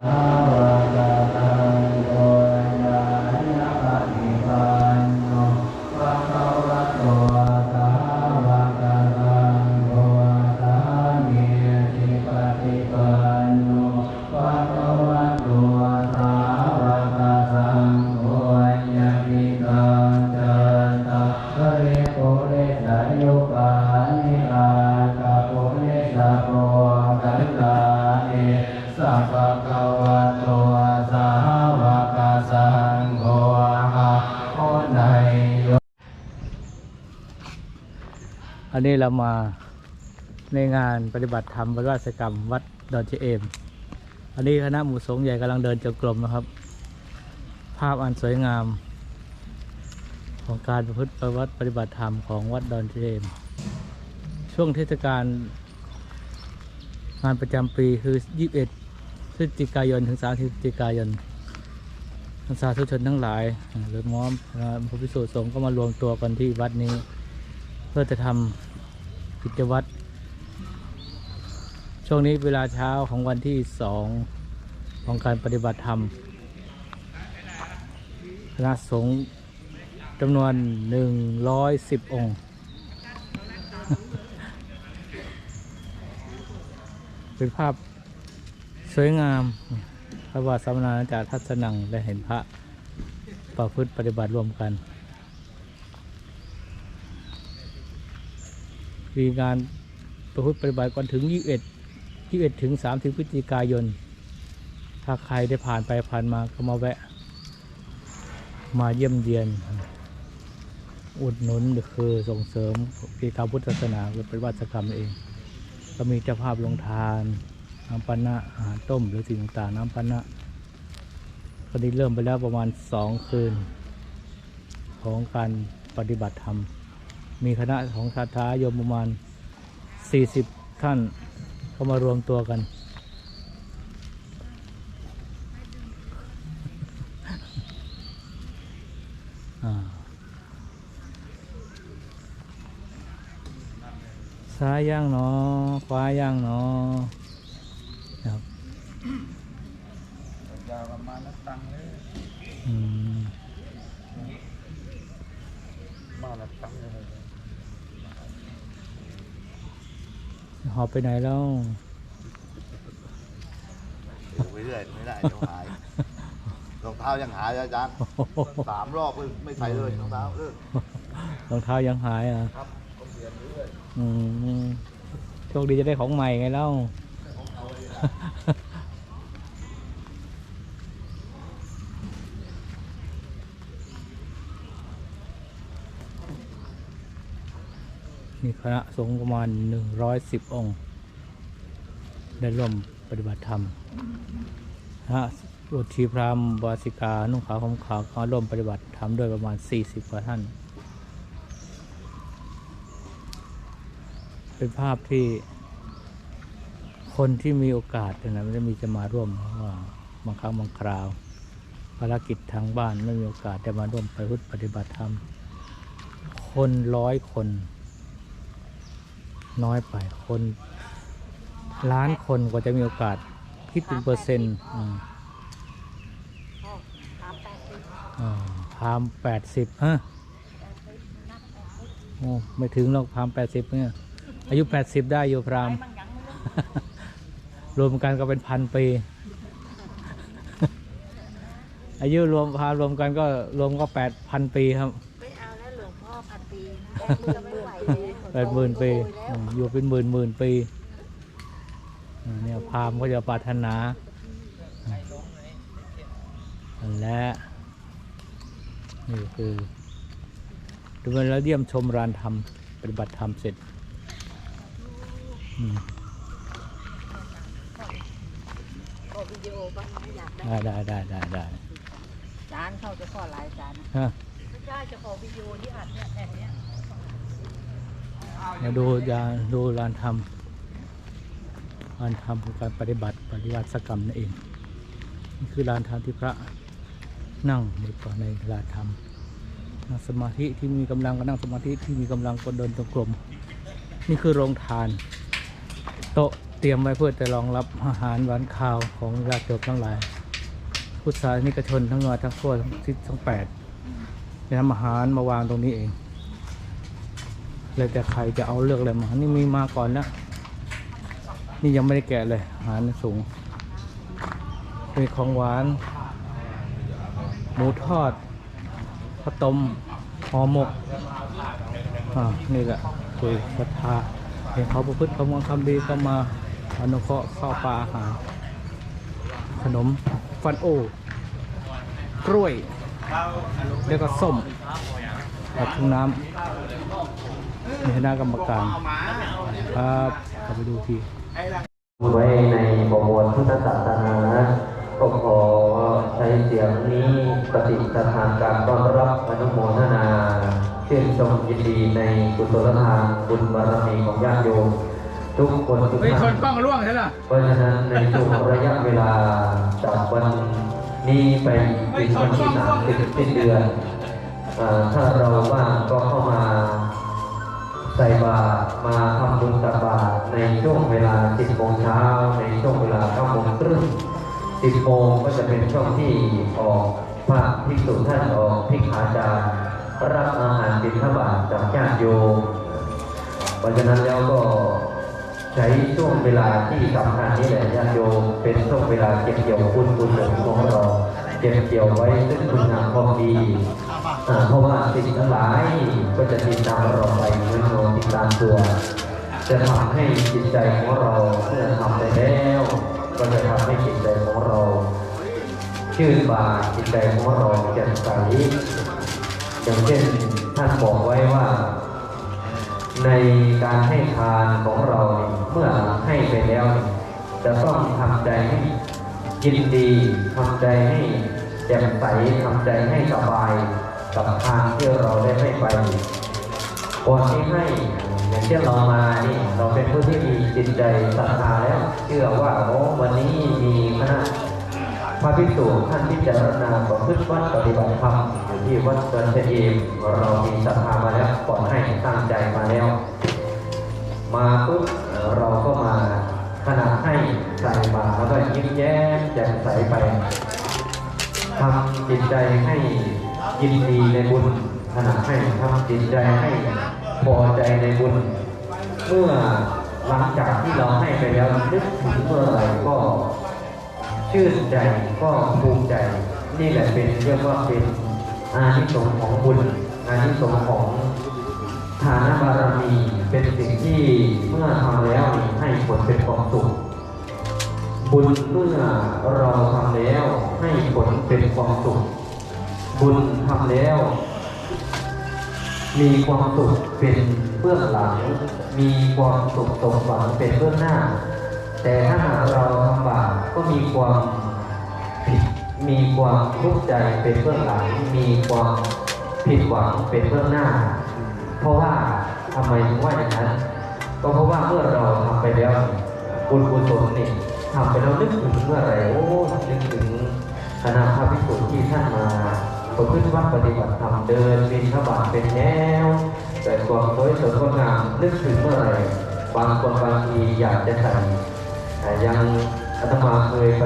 ยุ เรามาในงานปฏิบัติธรรมวัดราชกรรม วัดดอนเจเอม อันนี้คณะหมู่สงฆ์ใหญ่กำลังเดินจงกรมนะครับ ภาพอันสวยงาม ของการประพฤติประวัติปฏิบัติธรรมของวัดดอนเจเอม ช่วงเทศกาลงานประจำปีคือ 21 พฤศจิกายนถึง 30 พฤศจิกายนนักศึกษาทุชนทั้งหลายหรือม้อมพระภิกษุสงฆ์ก็มารวมตัวกันที่วัดนี้ เพื่อจะทำ กิจวัตรช่วงนี้เวลาเช้าของวันที่สองของการปฏิบัติธรรมคณะสงฆ์จำนวนหนึ่งร้อยสิบองค์ เป็นภาพสวยงาม พระบาทสมณาจากทัศนังได้เห็นพระประพฤติปฏิบัติรวมกัน มีงานประพฤติปฏิบัติก่อนถึง 21 21 ถึง 30 พฤศจิกายน ถ้าใครได้ผ่านไปผ่านมาก็มาแวะ มาเยี่ยมเยียน อุดหนุนหรือคือส่งเสริมกิจกรรมพุทธศาสนาหรือปฏิบัติกรรมเอง ก็มีเจ้าภาพลงทานน้ำปันนะอาหารต้มหรือสิ่งต่างๆน้ำปันนะก็ได้เริ่มไปแล้วประมาณสองคืนของการปฏิบัติธรรม มีคณะของคาถาโยมประมาณ 40 ท่านเขามารวมตัวกันอ่าซ้ายย่างเนาะขวาย่างเนาะนะครับ ยาวประมาณนักตังเลย อืม มานักตังเลย หอบไปไหนแล้วเดี๋ยวไปเรื่อยไม่ได้เดี๋ยวหายรองเท้ายังหายอาจารย์สามรอบเลยไม่ใส่เลยรองเท้าเลิกรองเท้ายังหายอะครับต้องเปลี่ยนเรื่อยอืมโชคดีจะได้ของใหม่ไงเล่า ของเขาเลยนะ มี คณะสงฆ์ประมาณหนึ่งร้อยสิบองค์ ได้ร่วมปฏิบัติธรรมฮะอุทีพรามวาสิกา นุ่งขาวห่มขาวเขาร่วมปฏิบัติธรรมด้วยประมาณสี่สิบกว่าท่าน เป็นภาพที่คนที่มีโอกาสนะไม่ได้มีจะมาร่วมว่าบางครั้งบางคราว ภารกิจทางบ้านไม่มีโอกาสได้มาร่วมไปพุทธปฏิบัติธรรม คนร้อยคน น้อยไปคนล้านคนกว่าจะมีโอกาสคิดเป็นเปอร์เซ็นต์อ่าพามแปดสิบฮะโอ้ไม่ถึงหรอกพามแปดสิบเนี่ยอายุแปดสิบได้อยู่พรามรวมกันก็เป็นพันปี อายุรวมพารวมกันก็รวมก็แปดพันปีครับ ไม่เอาแล้วหลวงพ่อพันปี แปดหมื่นปีอืมอยู่เป็นหมื่นหมื่นปีอ่าเนี่ยพราหมณ์ก็จะปรารถนานั่นแหละนี่คือดูมันแล้วเยี่ยมชมรานธรรมปฏิบัติธรรมเสร็จอืมขอวิดีโอบ้างนะอยากได้ได้ได้ได้ได้ได้จานเขาจะขอหลายจานนะฮะไม่ใช่จะขอวิดีโอที่อัดเนี่ยแผ่นเนี้ย มาดูยาดูรานธรรมรานธรรมคือการปฏิบัติปฏิบัติสกรรมนั่นเอง นี่คือลานธรรมที่พระนั่งในต่อในลานธรรมนั่งสมาธิที่มีกำลังก็นั่งสมาธิที่มีกำลังก็เดินตรงกลม นี่คือโรงทาน โต๊ะเตรียมไว้เพื่อจะรองรับอาหารหวานข้าวของญาติโยมทั้งหลาย พุทธศาสนิกชนทั้งนอยทั้งทั่วทั้งทิศทั้งแปดจะนำอาหารมาวางตรงนี้เอง เลยแต่ใครจะเอาเลือกอะไรมา นี่มีมาก่อนแล้วนี่ยังไม่ได้แกะเลยอาหารสูงมีของหวาน หมูทอดข้าวต้มห่อหมก อ่า นี่แหละคือศรัทธาเห็นเขาประพฤติประมวลคำดีก็มาอนุเคราะห์ข้าวปลาอาหาร ขนมฟันโอกล้วย แล้วก็ส้มกับทุ่งน้ำ มีคณะกรรมการครับเข้าไปดูทีไว้ในบวรพุทธศาสนาก็ขอใช้เสียงนี้ปฏิสถานการต้อนรับอนุโมทนาชื่นชมยินดีในกุศลทานบุญบารมีของญาติโยมทุกคนทุกเฮ้ยชท่านนกล้องร่วงใช่ไหมเพราะฉะนั้นในช่วงระยะเวลาจากวันนี้ไปถึงวันที่สามสิบสิ้นเดือนอ่าถ้าเราว่างก็เข้ามา ใส่บาตรมาทำบุญตักบาตรในช่วงเวลา 10โมงเช้าในช่วงเวลา9โมงครึ่ง10โมงก็จะเป็นช่วงที่ออกพระภิกษุท่านออกภิกขาจารย์รับอาหารบิณฑบาตจากญาติโยมเพราะฉะนั้นแล้วก็ใช้ช่วงเวลาที่สำคัญนี่แหละญาติโยมเป็นช่วงเวลาเก็บเกี่ยวคุณคุณหลของเราเก็บเกี่ยวไว้ซึ่งคุณงามความดี เพราะว่าสิ่งทั้งหลายก็จะติดตามเราไปเหมือนเราติดตามตัว จะทำให้จิตใจของเราเมื่อทำไปแล้วก็จะทำให้จิตใจของเราชื่นบานจิตใจของเราแจ่มใสอย่างเช่นท่านบอกไว้ว่า ในการให้ทานของเราเมื่อให้ไปแล้ว จะต้องทำใจให้ยินดีทำใจให้แจ่มใสทำใจให้สบาย กับทานที่เราได้ให้ไปก่อนที่ให้อย่างเช่นเรามานี่เราเป็นผู้ที่มีจิตใจศรัทธาแล้วเชื่อว่าโอ้วันนี้มีคณะพระภิกษุท่านพิจารณาประพฤติวัดปฏิบัติธรรมอยู่ที่วัดเกินเทเอมเรามีศรัทธามาแล้วก่อนให้ตั้งใจมาแล้ว มาปุ๊บเอ่อเราก็มาขณะให้ใส่บาตรแล้วก็ยิ้มแย้มแจ่มใสไปทำจิตใจให้ ยินดีในบุญขณะให้ทำจิตใจให้พอใจในบุญ เมื่อหลังจากที่เราให้ไปแล้วนึกถึงเมื่อไหร่ก็ชื่นใจก็ภูมิใจ นี่แหละเป็นเรียกว่าเป็นอานิสงส์ของบุญอานิสงส์ของฐานบารมีเป็นสิ่งที่เมื่อทำแล้วให้ผลเป็นความสุขบุญเมื่อเราทำแล้วให้ผลเป็นความสุข บุญทำแล้ว มีความสุขเป็นเบื้องหลัง มีความสุขสมหวังเป็นเบื้องหน้า แต่ถ้าหากเราทำบาปก็มีความผิดมีความทุกข์ใจเป็นเบื้องหลัง มีความผิดหวังเป็นเบื้องหน้า เพราะว่าทำไมถึงว่าอย่างนั้น ก็เพราะว่าเมื่อเราทำไปแล้วบุญกุศลนี่ทำไปแล้วนึกถึงเมื่อไหร่โอ้นึกถึงคณะพระภิกษุที่ท่านมา ประพฤติวัดปฏิบัติธรรมเดินบินทบาทเป็นแนว แต่ความสวยสดงดงามนึกถึงเมื่อไหร่บางคนบางทีอยากจะใส่แต่ยังอาตมาเคยไป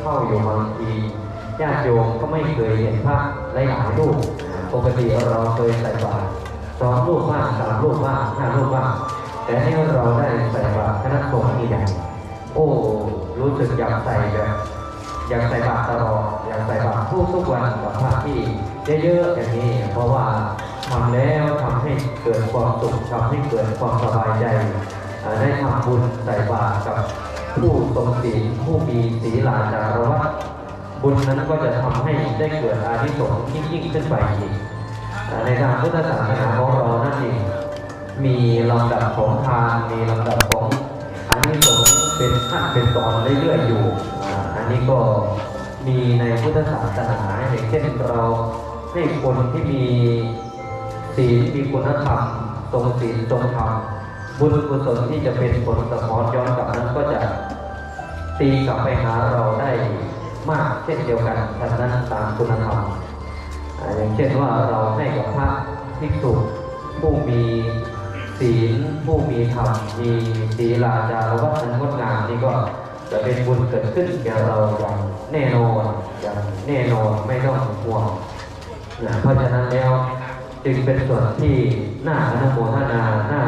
เข้าอยู่บางทีญาติโยมก็ไม่เคยเห็นพระหลายๆรูปปกติเราเคยใส่บาตรสองรูปบ้างสามรูปบ้างห้ารูปบ้างแต่นี่เราได้ใส่บาตรคณะสงฆ์นี่ใหญ่โอ้รู้สึกอยากใส่แบบ ยากใส่บาตรตลอดอยากใส่บาตรทุกทุกๆวันกับพระที่เยอะๆอย่างนี้ เพราะว่าทำแล้วทำให้เกิดความสุขทำให้เกิดความสบายใจ ได้ทำบุญใส่บาตรกับผู้ทรงศีลผู้มีศีลาจารวัตบุญนั้นก็จะทำให้ได้เกิดอานิสงส์ยิ่งยิ่งขึ้นไปอีกในทางพุทธศาสนาของเรานั่นเองมีลำดับของทานมีลำดับของอันนี้สงส์เป็นขั้นเป็นตอนเรื่อยๆอยู่ นนี้ก็มีในพุทธศาสนาอย่างเช่นเราให้คนที่มีศีลมีคุณธรรมทรงศีลทรงธรรมบุญกุศลที่จะเป็นผลสะท้อนย้อนกลับนั้นก็จะตีกลับไปหาเราได้มากเช่นเดียวกันฉะนั้นตามคุณธรรมอ่าอย่างเช่นว่าเราให้กับพระภิกษุผู้มีศีลผู้มีธรรมมีศีลาจารวัฒนงดงามนี่ก็ จะเป็นบุญเกิดขึ้นแก่เราอย่างแน่นอนอย่างแน่นอนไม่ต้องห่วงนะเพราะฉะนั้นแล้วจึงเป็นส่วนที่น่าอนุโมทนาน่า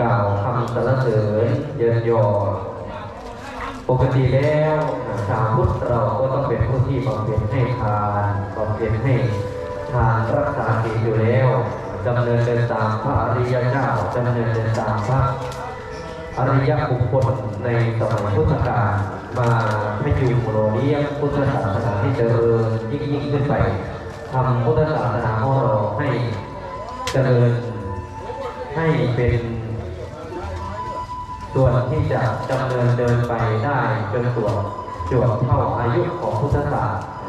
กล่าวคำสรรเสริญเยินยอปกติแล้วชาวพุทธเราก็ต้องเป็นผู้ที่บำเพ็ญให้ทานบำเพ็ญให้ทานรักษาศีลอยู่แล้วดำเนินเดินตามพระอริยเจ้าดำเนินเดินตามพระ อริยบุคคลในสมัยพุทธกาลมาพยุงโลเลี้ยงพุทธศาสนาให้เจริญยิ่งยิ่งขึ้นไปทำพุทธศาสนาของเราให้เจริญให้เป็นส่วนที่จะดำเนินเดินไปได้จนตัวจวบเท่าอายุของพุทธศาสนา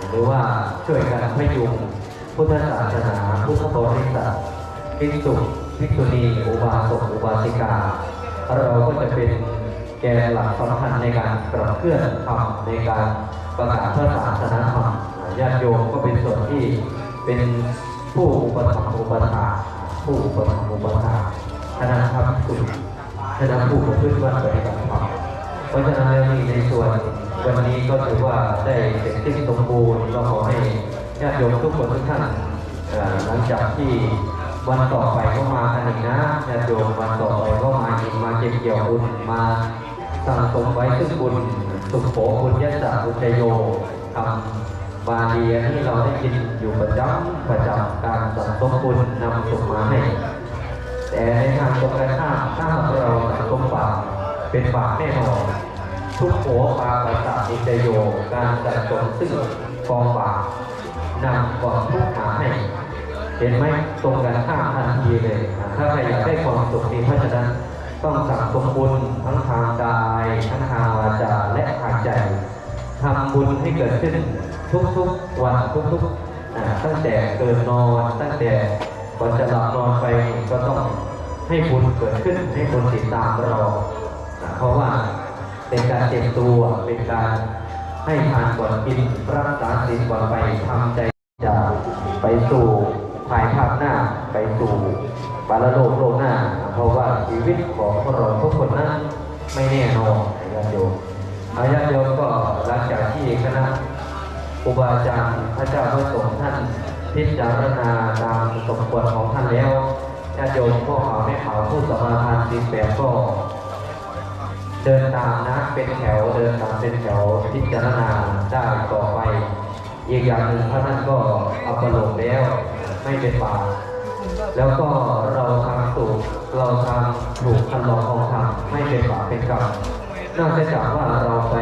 หรือว่าช่วยกันพยุงพุทธศาสนาพุทธบริษัทภิกษุภิกษุณีอุบาสกอุบาสิกา เราก็จะเป็นแกนหลักสำคัญในการกระเคลื่อนธรรมในการประกาศพระศาสนาธรรมญาติโยมก็เป็นส่วนที่เป็นผู้อุปถัมภ์อุปถาผู้อุปถัมภ์อุปถาคณะธรรมสุคณะผู้ประพฤติวัดปฏิบัติธรรมเพราะฉะนั้นในส่วนวันนี้ก็ถือว่าได้เสร็จสิ้นสมบูรณ์ก็ขอให้ญาติโยมทุกคนทุกท่านเอ่อหลังจากที่ วันต่อไปก็มากันอีกนะญาติโยมวันต่อไปก็มาอีกมาเก็บเกี่ยวบุญมาสั่งสมไว้ซึ่งบุญสุขโขบุญยัสสะบุญชโยทำบาลีที่เราได้ยินอยู่ประจำประจำการสั่งสมบุญนำส่งมาให้แต่ในทางตรงกันข้ามถ้าเราสังคมบาปเป็นบาปแน่นอนทุกโขปาปัสสะอิจโยการจัดสมซึ่งกองบาปนำกองทุกข์มาให้ เห็นไหมตรงกันข้ามทันทีเลย ถ้าใครอยากได้ความสุขนี้เพราะฉะนั้นต้องสั่งสมบุญทั้งทางกาย ทั้งทางวาจาและทางใจทำบุญให้เกิดขึ้นทุกๆวันทุกๆตั้งแต่เกิดนอนตั้งแต่ก่อนจะหลับนอนไปก็ต้องให้บุญเกิดขึ้นให้บุญติดตามเราเพราะว่าเป็นการเตรียมตัวเป็นการให้ทานก่อนกินรักษาศีลก่อนไปทำใจจะไปสู่ ภายภาคหน้าไปสู่บาลโลกโลกหน้า เพราะว่าชีวิตของพวกเราทุกคนนั้นไม่แน่นอนญาติโยมอาญาติโยมก็หลังจากที่คณะครูบาอาจารย์พระเจ้าพระสงฆ์ท่านพิจารณาตามสมควรของท่านแล้วญาติโยมพ่อขาวแม่ขาวผู้สมาทานสิบแปดก็เดินตามนะเป็นแถวเดินตามเป็นแถวพิจารณาได้ต่อไปอีกอย่างหนึ่งพระท่านก็อัปโลกแล้ว ไม่เป็นบาปแล้วก็เราทำถูกเราทำถูกคันลองของทำไม่เป็นบาปเป็นกรรมนอกจากว่าเราไป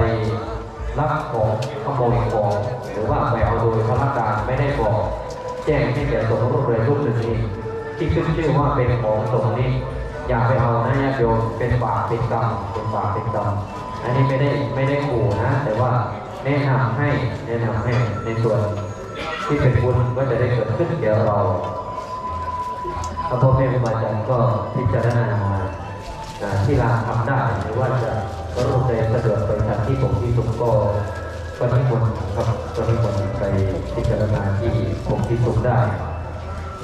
รับของขโมยของหรือว่าไปเอาโดยพนักงานไม่ได้บอก แจ้งให้แก่สงฆ์รูปเลยรูปหนึ่งนี้ที่ขึ้นชื่อว่าเป็นของสงฆ์นี้ อย่าไปเอานะญาติโยมเป็นบาปเป็นกรรมเป็นบาปเป็นกรรมอันนี้ไม่ได้ไม่ได้ขู่นะ แต่ว่าแนะนำให้แนะนำให้ในส่วน ที่เป็นบุญก็จะได้เกิดขึ้นแก่เราพระพ่อแม่ครูบาอาจารย์ก็พิจารณาอ่าที่ลาทำได้หรือว่าจะก็รูปใดสะดวกไปทางที่ผมที่สุขก็ก็นิมนต์ครับก็นิมนต์ไปพิจารณาที่ผมที่สุขได้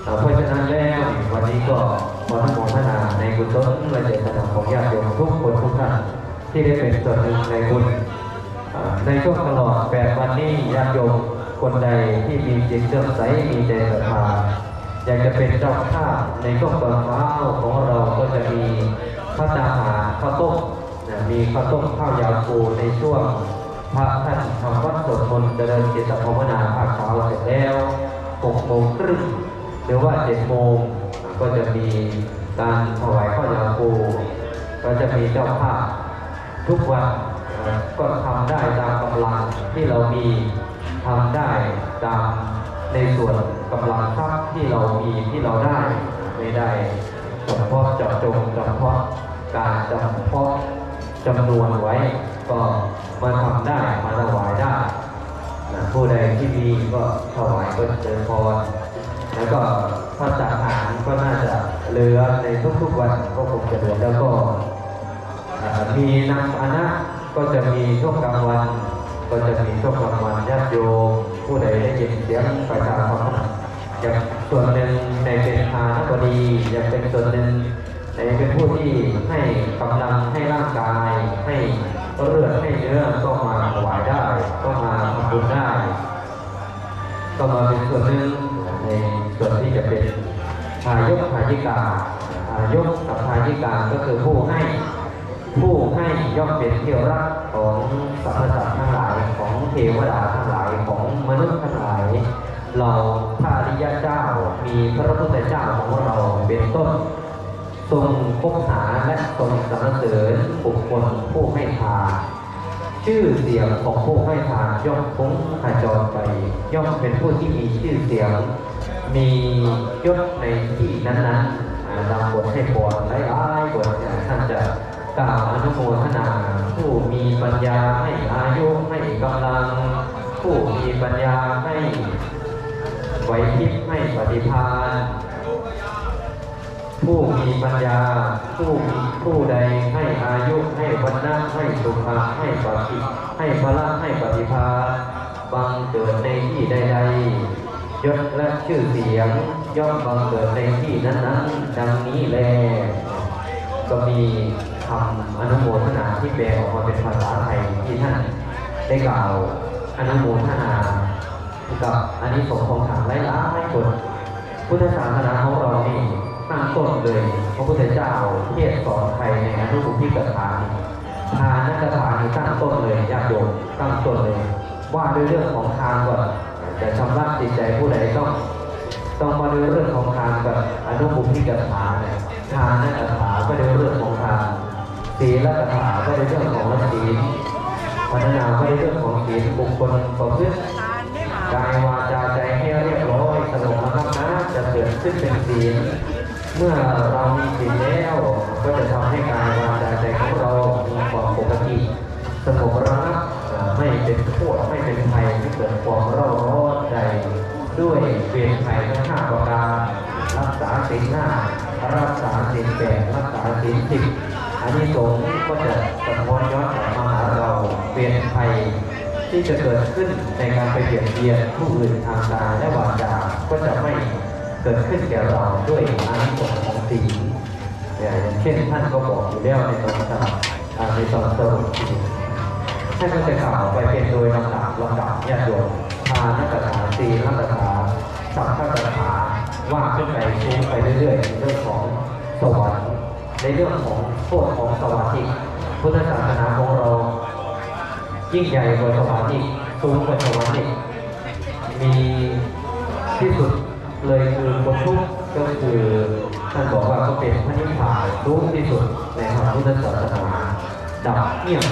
เพราะฉะนั้นแล้ววันนี้ก็ขออนุโมทนาในกุศลและเจตนาของญาติโยมทุกคนทุกท่านที่ได้เป็นส่วนหนึ่งในบุญในช่วงตลอดแปดวันนี้ญาติโยม คนใดที่มีจิตเลื่อมใสมีใจศรัทธาอยากจะเป็นเจ้าภาพในช่วงตอนเช้าของเราก็จะมีข้าวตาหาข้าวต้มมีข้าวต้มข้าวยาคูในช่วงพระท่านทำวัดสวดมนต์เจริญจิตภาวนาภาคเช้าเสร็จแล้วหกโมงครึ่งหรือว่าเจ็ดโมงก็จะมีการถวายข้าวยาคูก็จะมีเจ้าภาพทุกวันก็ทำได้ตามกำลังที่เรามี ทำได้ตามในส่วนกำลังทรัพย์ที่เรามีที่เราได้ไม่ได้เฉพาะเจาะจงเฉพาะการเฉพาะจำนวนไว้ ก็มาทำได้มาถวายได้นะผู้ใดที่มีก็ถวายก็เจริญพรแล้วก็พระจัดหารก็น่าจะเหลือในทุกๆวันก็คงจะเหลือแล้วก็มีนางอานะก็จะมีช่วงกลางวัน ก็จะมีช่วงกลางวันญาติโยมผู้ใดได้ยินเสียงประชาสัมพันธ์อย่างส่วนหนึ่งในเป็นทานบดีอย่างเป็นส่วนหนึ่งแต่เป็นผู้ที่ให้กำลังให้ร่างกาย ให้เลือดให้เนื้อก็มาถวายได้ ก็มาทำบุญได้ ก็มาเป็นส่วนหนึ่งในส่วนที่จะเป็นทายกทายิกาทายกกับทายิกาก็คือผู้ให้ ผู้ให้ย่อมเป็นที่รัก ของสรรพสัตว์ทั้งหลายของเทวดาทั้งหลายของมนุษย์ทั้งหลาย เราพระริยเจ้ามีพระพุทธเจ้าของเราเป็นต้นทรงคบหาและทรงสรรเสริญบุคคลผู้ให้ทานชื่อเสียงของผู้ให้ทานย่อมคงขจรไป ย่อมเป็นผู้ที่มีชื่อเสียง มียศในที่นั้นๆอ่าตามบทให้พรหลายๆบทท่านจะ กล่าวอนุโมทนา ผู้มีปัญญาให้อายุให้กำลัง ผู้มีปัญญาให้ไหวพริบให้ปฏิภาณผู้มีปัญญา ผู้มีผู้ใดให้อายุให้วันนะให้สุขะให้ปฏิให้พละให้ปฏิภาณบังเกิดในที่ใดๆยศและชื่อเสียงย่อมบังเกิดในที่นั้นๆดังนี้แลก็มี คำอนุโมทนาที่แปลออกมาเป็นภาษาไทยที่ท่านได้กล่าวอนุโมทนากับอันนี้สงของทางหลายๆคนพุทธศาสนาของเรานี่ตั้งต้นเลยพระพุทธเจ้าเทศสอนใครในอนุบุพิกถานทานนักถานี่ตั้งต้นเลยญาติโยมตั้งต้นเลยว่าด้วยเรื่องของทานก่อนจะชำระจิตใจผู้ใดต้องต้องมาดูเรื่องของทานกับอนุบุพิกถาเนี่ยทานนักถาก็ดูเรื่องของ ศีลกถาก็ดูเรื่องของศีลพัฒนาก็ดูเรื่องของศีลบุคคลประพฤติกายวาจาใจให้เรียบร้อยสงบนะครับนะจะเกิดขึ้นเป็นศีลเมื่อเรามีศีลแล้วก็จะทำให้กายวาจาใจของเรามีความปกติสงบระงับไม่เป็นโทษไม่เป็นภัยไม่เกิดความเร่าร้อนใจด้วยเวรภัยทั้งห้าประการรักษาศีลห้ารักษาศีลแปดรักษาศีลสิบ อันนี้สงส์ก็จะสะท้อนย้อนกลับมาหาเราเวรภัยที่จะเกิดขึ้นในการไปเบียดเบียนผู้อื่นทางกายและวาจาก็จะไม่เกิดขึ้นแก่เราด้วยอานิสงส์ของศีลอย่างเช่นท่านก็บอกอยู่แล้วในตอนสรุปอ่าในตอนสรุปท่านก็จะกล่าวไปเป็นโดยลำดับลำดับญาติโยมทานนักถาศีลนักถาสัพพะกถาว่าขึ้นไปชูไปเรื่อยๆในเรื่องของสวรรค์ในเรื่องของ โทษของสวรรค์พุทธศาสนาของเรา ยิ่งใหญ่กว่าสวรรค์อีกสูงกว่าสวรรค์มีที่สุดเลยคือบนทุกข์ก็คือท่านบอกว่าก็เป็นพระนิพพานสูงที่สุดในทางพุทธศาสนาดับเงียบ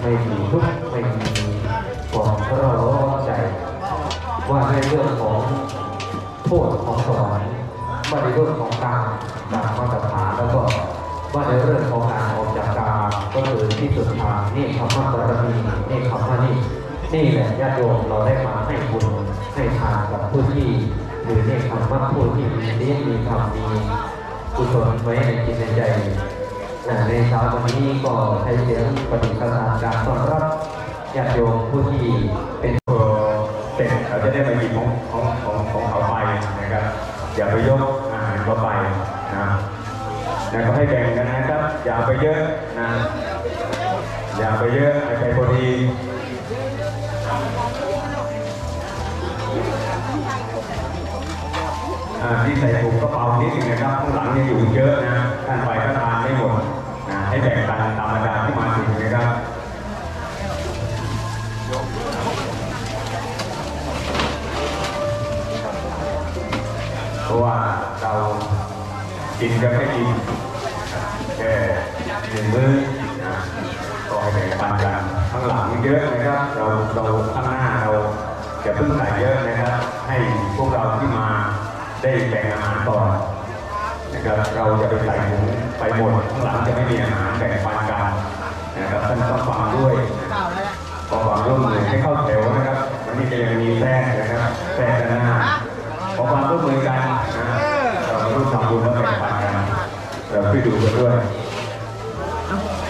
ไม่มีทุกข์ คือที่สุดทางนี่คำว่าบารมีนี่คำว่านี่นี่แหละญาติโยมเราได้มาให้บุญให้ทานกับผู้ที่หรือนี่คำว่าผู้ที่มีนี้มีธรรมมีกุศลไว้ในจิตในใจในเช้าวันนี้ก็ใช้เสียงปฏิสัมพันการต้อนรับญาติโยมผู้ที่เป็นพอเสร็จเราจะได้มาหยิบของของของของเขาไปนะครับอย่าไปยกอาหารเขาไปนะแล้วก็ให้แบ่งกันนะครับ อย่าไปเยอะนะ อย่าไปเยอะให้ไปพอดีที่ใส่ถุงกระเป๋านิดนึงนะครับข้างหลังยังอยู่เยอะนะท่านไปก็ทานไม่หมดนะให้แบ่งกันตามอาจารย์ที่มาถึงนะครับเพราะว่าเรากินกันไม่กินแค่หนึ่งมื้อน แบ่งปันกันข้างหลังเยอะนะครับ เราเราข้างหน้าเราอย่าเพิ่งใส่เยอะนะครับ ให้พวกเราที่มาได้แบ่งอาหารก่อนนะครับเราจะไปใส่ถุงไปหมดข้างหลังจะไม่มีอาหารแบ่งปันกันนะครับท่านต้องฟังด้วยขอความร่วมมือให้เข้าแถวนะครับวันนี้จะยังมีแทรกนะครับแทรกด้านหน้าขอความร่วมมือกันนะเราร่วมทำบุญและแบ่งปันกันเราช่วยดูกันด้วย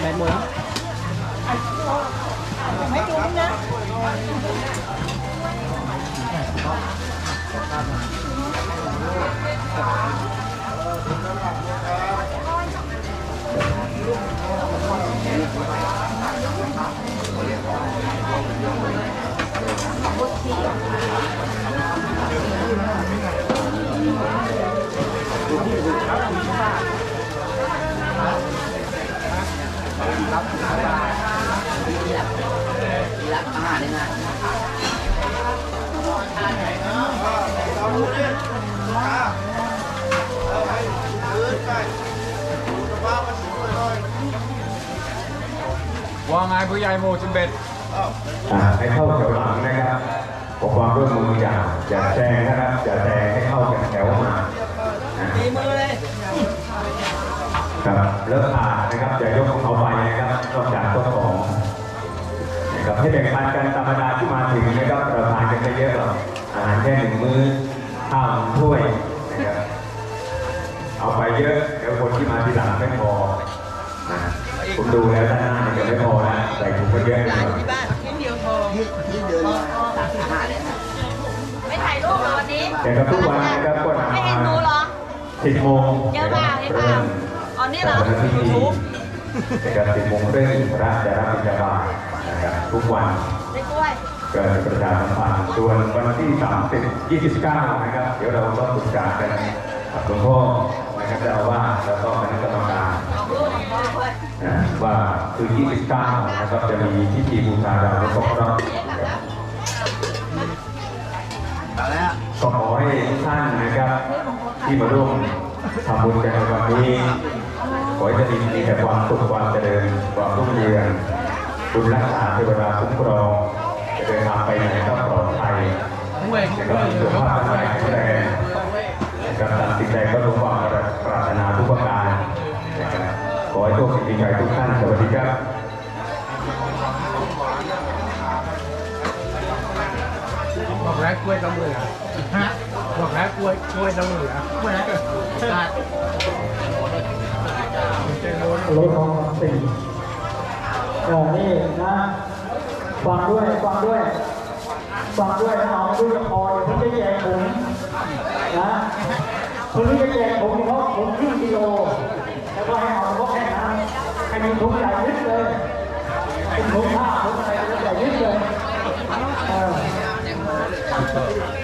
ไม่ นะครับอย่าแซงให้เข้าแถวมาตีมือเลยครับเลิกขาดนะครับอย่ายกเอาไปนะครับนอกจากเจ้าของนะครับให้แบ่งปันกันธรรมดาที่มาถึงนะครับเราทานกันไม่เยอะหรอกอาหารแค่หนึ่งมื้อข้าวหนึ่งถ้วยนะครับเอาไปเยอะเดี๋ยวคนที่มาทีหลังไม่พอนะผมดูแล้วด้านหน้าเนี่ยจะไม่พอนะใส่ถุงก็เยอะไปหน่อยไม่ แต่ก็ทุกวันนะครับก็ทำไม่เห็นหนูเหรอสิบโมงเยอะเปล่าเยอะเปล่าอ๋อนี่เหรอปิดพิธี YouTube นะครับสิบโมงครึ่งพระจะรับบิณฑบาตนะครับทุกวันได้กล้วยเกิดประชาสัมพันธ์ส่วนวันที่30 29นะครับ เดี๋ยวเราต้องปรึกษากันกับหลวงพ่อนะครับเจ้าอาว่าสแล้วก็คณะกรรมการของลูกของพ่อด้วยนะว่าคือ 29 นะครับจะมีพิธีบูชาดาวครบรอบนะครับมาแล้วก็ขอ ให้ทุกท่านนะครับ ที่มาร่วมทำบุญกันในวันนี้ ขอให้จะมีมีแต่ความสุขความเจริญความรุ่งเรืองบุญรักษาเทวดาคุ้มครองจะเดินทางไปไหนก็ปลอดภัยนะครับมีสุขภาพร่างกายแข็งแรงนะครับตามสิ่งใดก็ลงความปรารถนาทุกประการนะครับขอให้โชคดีใจทุกท่านสวัสดีครับบอกแล้วกล้วยต้องเหลือฮะ บอกแล้วกล้วยกล้วยต้องเหลือกล้วยตัดรถของสี่เออนี่นะฟังด้วยฟังด้วยฟังด้วยนะเอาด้วยพอเพิ่งจะแจกผมนะเพิ่งจะแจกผมเพราะผมครึ่งกิโลแล้วก็ให้เอาเพราะแค่นั้นให้มีถุงใหญ่นิดเลยเป็นถุงผ้าถุงอะไรใหญ่นิดเลยเออ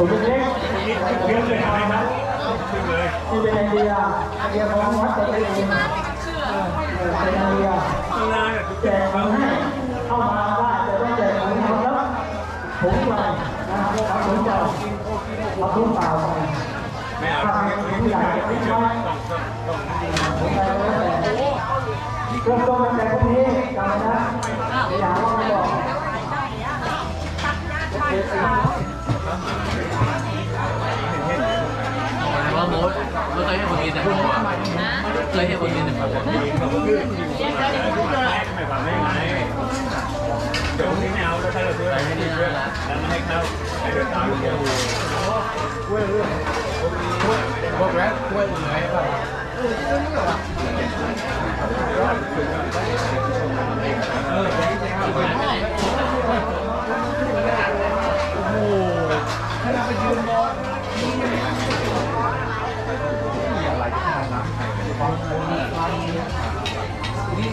ถุงเล็กๆเยอะเลยนะนี่เป็นไอเดียไอเดียของวัดตัวเองเป็นไอเดียแจกของให้เข้ามาว่าจะต้องแจกของคนละถุงไปนะครับเอาถุงเปล่าเอาถุงเปล่าไม่เอาผู้ใหญ่ไม่ใช่ถุงไปแล้วแต่เริ่มต้นตั้งแต่พรุ่งนี้จำไว้นะอย่าว่าไม่บอก เคยให้คนกินแต่ผมอะเคยให้คนกินแต่ผมเดี๋ยวนี้ไม่เอาเรา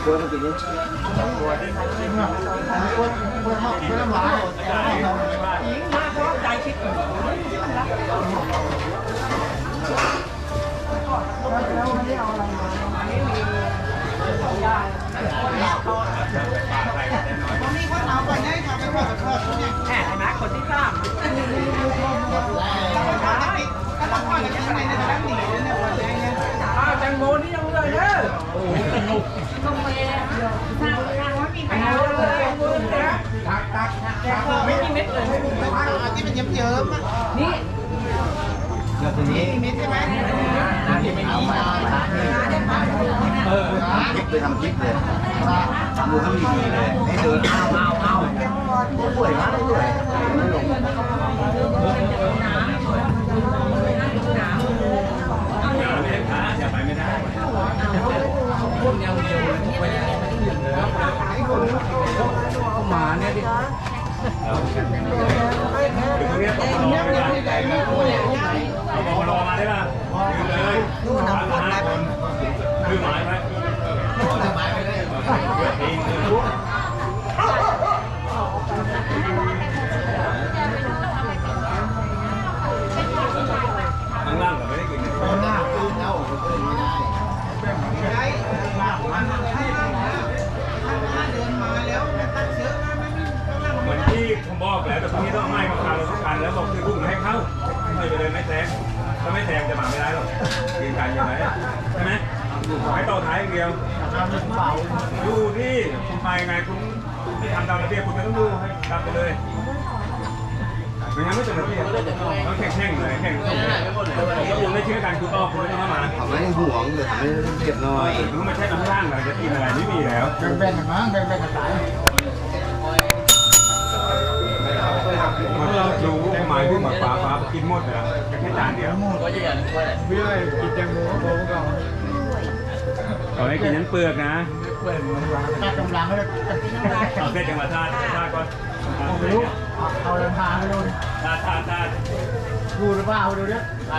แล้วไม่ให้เข้าให้เดินตามเดียวบอ กแล้วกล้วยเหลือป่ะไปตีแนวเดียวคลิปเลยทำคลิปเลยทำดูเขามีดีเลยให้เดินเอาเอาเอาสวยมากเลย หมาเนี่ยดิเอาบอกรอมาได้ป่ะยืมเลยนู่นนะพูดอะไรคือหมายไหมพูดหมายไปเลย บอกแล้วแต่พรุ่งนี้ต้องเอาไม้มาคาเราทุกกันแล้วบอกคือพุ่งให้เข้าไม่ไปเลยไม่แซงถ้าไม่แซงจะมาไม่ได้หรอกยืนกันอย่างไรใช่ไหมให้ต่อท้ายอย่างเดียวดูที่คุณไปไงคุณไม่ทำตามระเบียบคุณไม่ต้องดูให้ทำไปเลยไม่งั้นไม่เป็นระเบียบต้องแข่งๆเลยแข่งตรงนี้ถ้าคุณไม่เชื่อกันคุณต้องคุณไม่ต้องมาทำให้ห่วงเลยทำให้เก็บน้อยคุณไม่ใช่น้ำร่างอะไรจะกินอะไรไม่มีแล้วแบ่งๆกันมั้งแบ่งๆกันตา ดูหมายถึงแบบฟ้าฟ้ากินหมดเลยแค่จานเดียวพี่เลยกินแตงโมผมก็ขอให้กินนั้นเปลือกนะเปิดมันวางตัดกำลังเลยเอาเส้นจังหวัดธาตุธาตุก่อนผมไม่รู้เอาเดินทางไปดูธาตุธาตุธาตุดูหรือเปล่าดูเนี่ยร